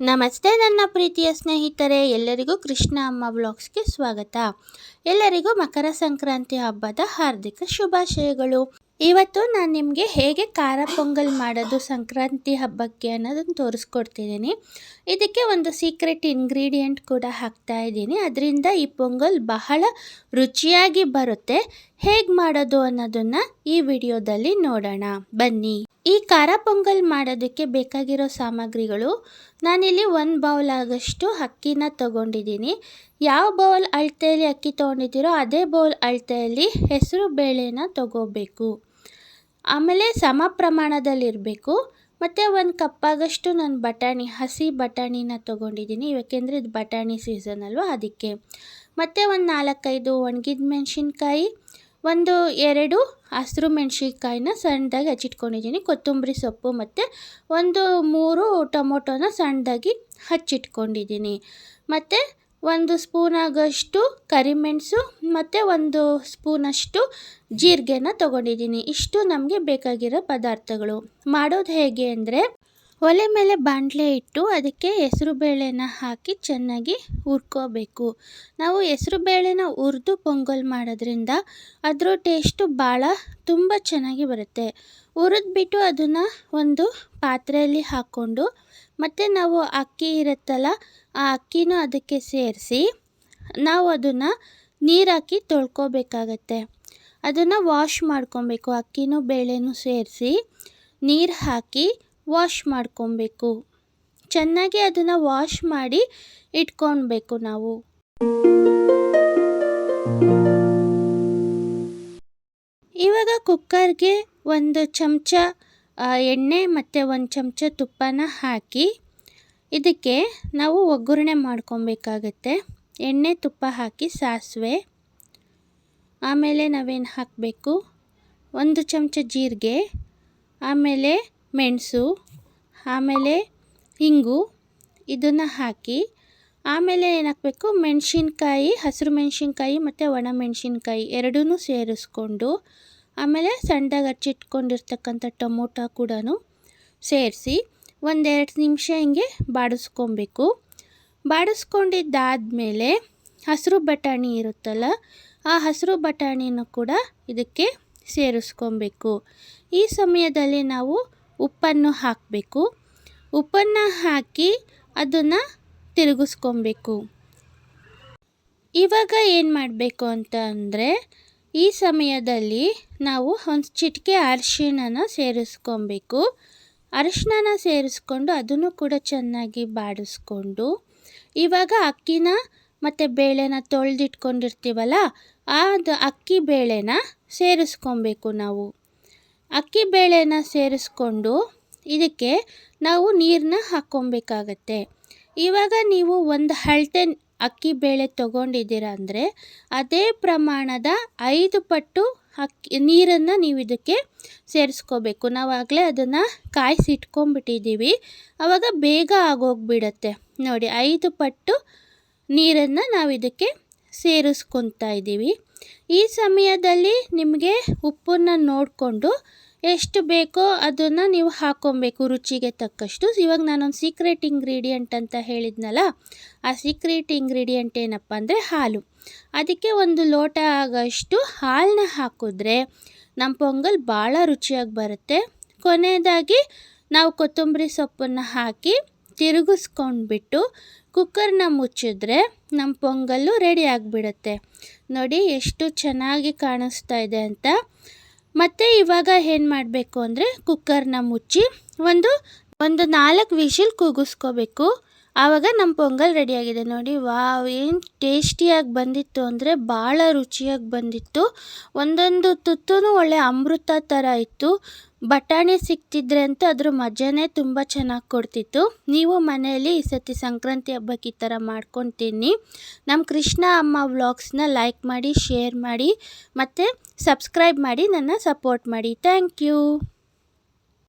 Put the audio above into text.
ನಮಸ್ತೆ ನನ್ನ ಪ್ರೀತಿಯ ಸ್ನೇಹಿತರೆ, ಎಲ್ಲರಿಗೂ ಕೃಷ್ಣ ಅಮ್ಮ ಬ್ಲಾಗ್ಸ್ಗೆ ಸ್ವಾಗತ. ಎಲ್ಲರಿಗೂ ಮಕರ ಸಂಕ್ರಾಂತಿ ಹಬ್ಬದ ಹಾರ್ದಿಕ ಶುಭಾಶಯಗಳು. ಇವತ್ತು ನಾನು ನಿಮಗೆ ಹೇಗೆ ಖಾರ ಪೊಂಗಲ್ ಮಾಡೋದು ಸಂಕ್ರಾಂತಿ ಹಬ್ಬಕ್ಕೆ ಅನ್ನೋದನ್ನು ತೋರಿಸ್ಕೊಡ್ತಿದ್ದೀನಿ. ಇದಕ್ಕೆ ಒಂದು ಸೀಕ್ರೆಟ್ ಇಂಗ್ರೀಡಿಯೆಂಟ್ ಕೂಡ ಹಾಕ್ತಾ ಇದ್ದೀನಿ. ಅದರಿಂದ ಈ ಪೊಂಗಲ್ ಬಹಳ ರುಚಿಯಾಗಿ ಬರುತ್ತೆ. ಹೇಗೆ ಮಾಡೋದು ಅನ್ನೋದನ್ನು ಈ ವಿಡಿಯೋದಲ್ಲಿ ನೋಡೋಣ. ಬನ್ನಿ. ಈ ಖಾರ ಪೊಂಗಲ್ ಮಾಡೋದಕ್ಕೆ ಬೇಕಾಗಿರೋ ಸಾಮಗ್ರಿಗಳು ನಾನಿಲ್ಲಿ ಒಂದು ಬೌಲ್ ಆಗಷ್ಟು ಅಕ್ಕಿನ ತಗೊಂಡಿದ್ದೀನಿ. ಯಾವ ಬೌಲ್ ಅಳತೆಯಲ್ಲಿ ಅಕ್ಕಿ ತೊಗೊಂಡಿದ್ದೀರೋ ಅದೇ ಬೌಲ್ ಅಳತೆಯಲ್ಲಿ ಹೆಸರು ಬೇಳೆನ ತಗೋಬೇಕು. ಆಮೇಲೆ ಸಮ ಪ್ರಮಾಣದಲ್ಲಿರಬೇಕು. ಮತ್ತು ಒಂದು ಕಪ್ಪಾಗಷ್ಟು ನಾನು ಬಟಾಣಿ, ಹಸಿ ಬಟಾಣಿನ ತೊಗೊಂಡಿದ್ದೀನಿ. ಯಾಕೆಂದರೆ ಇದು ಬಟಾಣಿ ಸೀಸನ್ ಅಲ್ವಾ ಅದಕ್ಕೆ. ಮತ್ತು ಒಂದು ನಾಲ್ಕೈದು ಒಣಗಿದ ಮೆಣಸಿನ್ಕಾಯಿ ಒಂದು ಎರಡು ಹಸಿರು ಮೆಣಸಿನ್ಕಾಯಿನ ಸಣ್ಣದಾಗಿ ಹಚ್ಚಿಟ್ಕೊಂಡಿದ್ದೀನಿ. ಕೊತ್ತಂಬರಿ ಸೊಪ್ಪು ಮತ್ತು ಒಂದು ಮೂರು ಟೊಮೊಟೊನ ಸಣ್ಣದಾಗಿ ಹಚ್ಚಿಟ್ಕೊಂಡಿದ್ದೀನಿ. ಮತ್ತು ಒಂದು ಸ್ಪೂನಾಗಷ್ಟು ಕರಿಮೆಣಸು ಮತ್ತು ಒಂದು ಸ್ಪೂನಷ್ಟು ಜೀರಿಗೆನ ತೊಗೊಂಡಿದ್ದೀನಿ. ಇಷ್ಟು ನಮಗೆ ಬೇಕಾಗಿರೋ ಪದಾರ್ಥಗಳು. ಮಾಡೋದು ಹೇಗೆ ಅಂದರೆ ಒಲೆ ಮೇಲೆ ಬಾಣಲೆ ಇಟ್ಟು ಅದಕ್ಕೆ ಹೆಸ್ರು ಬೇಳೆನ ಹಾಕಿ ಚೆನ್ನಾಗಿ ಹುರ್ಕೋಬೇಕು. ನಾವು ಹೆಸ್ರು ಬೇಳೆನ ಹುರಿದು ಪೊಂಗಲ್ ಮಾಡೋದ್ರಿಂದ ಅದರ ಟೇಸ್ಟು ಭಾಳ ತುಂಬ ಚೆನ್ನಾಗಿ ಬರುತ್ತೆ. ಹುರಿದ್ಬಿಟ್ಟು ಅದನ್ನು ಒಂದು ಪಾತ್ರೆಯಲ್ಲಿ ಹಾಕ್ಕೊಂಡು ಮತ್ತು ನಾವು ಅಕ್ಕಿ ಇರುತ್ತಲ್ಲ ಆ ಅಕ್ಕಿನೂ ಅದಕ್ಕೆ ಸೇರಿಸಿ ನಾವು ಅದನ್ನು ನೀರಾಕಿ ತೊಳ್ಕೊಬೇಕಾಗತ್ತೆ. ಅದನ್ನು ವಾಶ್ ಮಾಡ್ಕೊಬೇಕು, ಅಕ್ಕಿನೂ ಬೇಳೆನೂ ಸೇರಿಸಿ ನೀರು ಹಾಕಿ ವಾಶ್ ಮಾಡ್ಕೊಬೇಕು. ಚೆನ್ನಾಗಿ ಅದನ್ನು ವಾಶ್ ಮಾಡಿ ಇಟ್ಕೊಳ್ಬೇಕು ನಾವು. ಇವಾಗ ಕುಕ್ಕರ್ಗೆ ಒಂದು ಚಮಚ ಎಣ್ಣೆ ಮತ್ತು ಒಂದು ಚಮಚ ತುಪ್ಪನ ಹಾಕಿ ಇದಕ್ಕೆ ನಾವು ಒಗ್ಗರಣೆ ಮಾಡ್ಕೊಬೇಕಾಗತ್ತೆ. ಎಣ್ಣೆ, ತುಪ್ಪ ಹಾಕಿ ಸಾಸಿವೆ. ಆಮೇಲೆ ನಾವೇನು ಹಾಕಬೇಕು? ಒಂದು ಚಮಚ ಜೀರಿಗೆ, ಆಮೇಲೆ ಮೆಣಸು, ಆಮೇಲೆ ಇಂಗು, ಇದನ್ನು ಹಾಕಿ, ಆಮೇಲೆ ಏನಾಕಬೇಕು? ಮೆಣಸಿನ್ಕಾಯಿ, ಹಸಿರು ಮೆಣಸಿನ್ಕಾಯಿ ಮತ್ತು ಒಣ ಮೆಣಸಿನ್ಕಾಯಿ ಎರಡೂ ಸೇರಿಸ್ಕೊಂಡು, ಆಮೇಲೆ ಸಣ್ಣದಾಗಿ ಹಚ್ಚಿಟ್ಕೊಂಡಿರ್ತಕ್ಕಂಥ ಟೊಮೊಟೊ ಕೂಡ ಸೇರಿಸಿ ಒಂದೆರಡು ನಿಮಿಷ ಹಿಂಗೆ ಬಾಡಿಸ್ಕೊಬೇಕು. ಬಾಡಿಸ್ಕೊಂಡಿದ್ದಾದಮೇಲೆ ಹಸಿರು ಬಟಾಣಿ ಇರುತ್ತಲ್ಲ, ಆ ಹಸಿರು ಬಟಾಣಿನೂ ಕೂಡ ಇದಕ್ಕೆ ಸೇರಿಸ್ಕೊಬೇಕು. ಈ ಸಮಯದಲ್ಲಿ ನಾವು ಉಪ್ಪನ್ನು ಹಾಕಬೇಕು. ಉಪ್ಪನ್ನು ಹಾಕಿ ಅದನ್ನು ತಿರುಗಿಸ್ಕೊಬೇಕು. ಇವಾಗ ಏನು ಮಾಡಬೇಕು ಅಂತ ಅಂದರೆ, ಈ ಸಮಯದಲ್ಲಿ ನಾವು ಒಂದು ಚಿಟಿಕೆ ಅರಿಶಿಣನ ಸೇರಿಸ್ಕೊಬೇಕು. ಅರಿಶಿಣನ ಸೇರಿಸ್ಕೊಂಡು ಅದನ್ನು ಕೂಡ ಚೆನ್ನಾಗಿ ಬಾಡಿಸ್ಕೊಂಡು, ಇವಾಗ ಅಕ್ಕಿನ ಮತ್ತು ಬೇಳೆನ ತೊಳೆದಿಟ್ಕೊಂಡಿರ್ತೀವಲ್ಲ ಅದು ಅಕ್ಕಿ ಬೇಳೆನ ಸೇರಿಸ್ಕೊಬೇಕು ನಾವು. ಅಕ್ಕಿ ಬೇಳೆನ ಸೇರಿಸ್ಕೊಂಡು ಇದಕ್ಕೆ ನಾವು ನೀರನ್ನ ಹಾಕ್ಕೊಬೇಕಾಗತ್ತೆ. ಇವಾಗ ನೀವು ಒಂದು ಅಳತೆ ಅಕ್ಕಿ ಬೇಳೆ ತೊಗೊಂಡಿದ್ದೀರ ಅಂದರೆ ಅದೇ ಪ್ರಮಾಣದ ಐದು ಪಟ್ಟು ಅಕ್ಕಿ ನೀರನ್ನು ನೀವು ಇದಕ್ಕೆ ಸೇರಿಸ್ಕೋಬೇಕು. ನಾವು ಆಗಲೇ ಅದನ್ನು ಕಾಯಿಸಿಟ್ಕೊಂಬಿಟ್ಟಿದ್ದೀವಿ ಆವಾಗ ಬೇಗ ಆಗೋಗ್ಬಿಡತ್ತೆ. ನೋಡಿ, ಐದು ಪಟ್ಟು ನೀರನ್ನು ನಾವು ಇದಕ್ಕೆ ಸೇರಿಸ್ಕೊತಾ ಇದ್ದೀವಿ ಈ ಸಮಯದಲ್ಲಿ ನಿಮಗೆ ಉಪ್ಪನ್ನು ನೋಡಿಕೊಂಡು ಎಷ್ಟು ಬೇಕೋ ಅದನ್ನು ನೀವು ಹಾಕ್ಕೊಬೇಕು ರುಚಿಗೆ ತಕ್ಕಷ್ಟು. ಇವಾಗ ನಾನೊಂದು ಸೀಕ್ರೆಟ್ ಇಂಗ್ರೀಡಿಯೆಂಟ್ ಅಂತ ಹೇಳಿದ್ನಲ್ಲ, ಆ ಸೀಕ್ರೆಟ್ ಇಂಗ್ರೀಡಿಯೆಂಟ್ ಏನಪ್ಪ ಅಂದರೆ ಹಾಲು. ಅದಕ್ಕೆ ಒಂದು ಲೋಟ ಆಗೋಷ್ಟು ಹಾಲನ್ನ ಹಾಕಿದ್ರೆ ನಮ್ಮ ಪೊಂಗಲ್ ಭಾಳ ರುಚಿಯಾಗಿ ಬರುತ್ತೆ. ಕೊನೆಯದಾಗಿ ನಾವು ಕೊತ್ತಂಬರಿ ಸೊಪ್ಪನ್ನು ಹಾಕಿ ತಿರುಗಿಸ್ಕೊಂಡ್ಬಿಟ್ಟು ಕುಕ್ಕರ್ನ ಮುಚ್ಚಿದ್ರೆ ನಮ್ಮ ಪೊಂಗಲ್ಲು ರೆಡಿ ಆಗಿಬಿಡುತ್ತೆ. ನೋಡಿ ಎಷ್ಟು ಚೆನ್ನಾಗಿ ಕಾಣಿಸ್ತಾ ಇದೆ ಅಂತ. ಮತ್ತು ಇವಾಗ ಏನು ಮಾಡಬೇಕು ಅಂದರೆ ಕುಕ್ಕರ್ನ ಮುಚ್ಚಿ ಒಂದು ಒಂದು ನಾಲ್ಕು ವಿಷಿಲ್ ಕೂಗಿಸ್ಕೋಬೇಕು. ಆವಾಗ ನಮ್ಮ ಪೊಂಗಲ್ ರೆಡಿಯಾಗಿದೆ ನೋಡಿ. ವಾವ್, ಏನು ಟೇಸ್ಟಿಯಾಗಿ ಬಂದಿತ್ತು ಅಂದರೆ ಭಾಳ ರುಚಿಯಾಗಿ ಬಂದಿತ್ತು. ಒಂದೊಂದು ತುತ್ತೂ ಒಳ್ಳೆ ಅಮೃತ ಥರ ಇತ್ತು. ಬಟಾಣಿ ಸಿಕ್ತಿದ್ರೆ ಅಂತ ಅದ್ರ ಮಜಾನೇ ತುಂಬ ಚೆನ್ನಾಗಿ ಕೊಡ್ತಿತ್ತು. ನೀವು ಮನೆಯಲ್ಲಿ ಈ ಸತಿ ಸಂಕ್ರಾಂತಿ ಹಬ್ಬಕ್ಕೆ ಈ ಥರ ಮಾಡ್ಕೊಂಡು ತಿನ್ನಿ ನಮ್ಮ ಕೃಷ್ಣ ಅಮ್ಮ ವ್ಲಾಗ್ಸ್ನ ಲೈಕ್ ಮಾಡಿ, ಶೇರ್ ಮಾಡಿ, ಮತ್ತು ಸಬ್ಸ್ಕ್ರೈಬ್ ಮಾಡಿ, ನನ್ನ ಸಪೋರ್ಟ್ ಮಾಡಿ. Thank you.